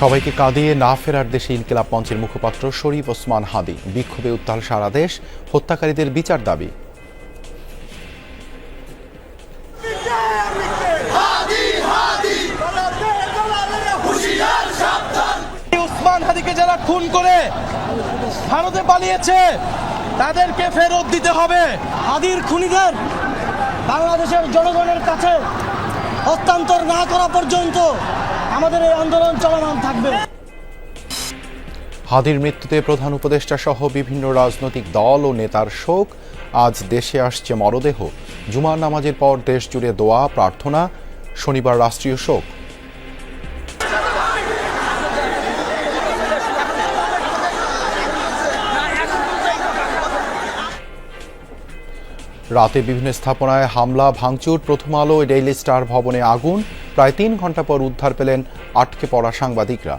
সবাইকে কাঁদিয়ে না ফেরার দেশে ইনকিলাব মঞ্চের মুখপাত্র শরীফ ওসমান হাদি। বিক্ষোভে উত্তাল সারা দেশ, হত্যাকারীদের বিচার দাবি। উসমান হাদিকে যারা খুন করে ভারতে পালিয়েছে, তাদেরকে ফেরত দিতে হবে। হাদির খুনিদের বাংলাদেশের জনগণের কাছে হস্তান্তর না করা পর্যন্ত আমাদের এই আন্দোলন চলমান থাকবে। হাদির মৃত্যুতে প্রধান উপদেষ্টা সহ বিভিন্ন রাজনৈতিক দল ও নেতার শোক। আজ দেশে আসছে মরদেহ। জুমার নামাজের পর দেশ জুড়ে দোয়া, প্রার্থনা, শনিবার রাষ্ট্রীয় শোক। রাতে বিভিন্ন স্থাপনায় হামলা, ভাঙচুর, প্রথম আলো, ডেইলি স্টার ভবনে আগুন। প্রায় তিন ঘণ্টা পর উদ্ধার পেলেন আটকে পড়া সাংবাদিকরা।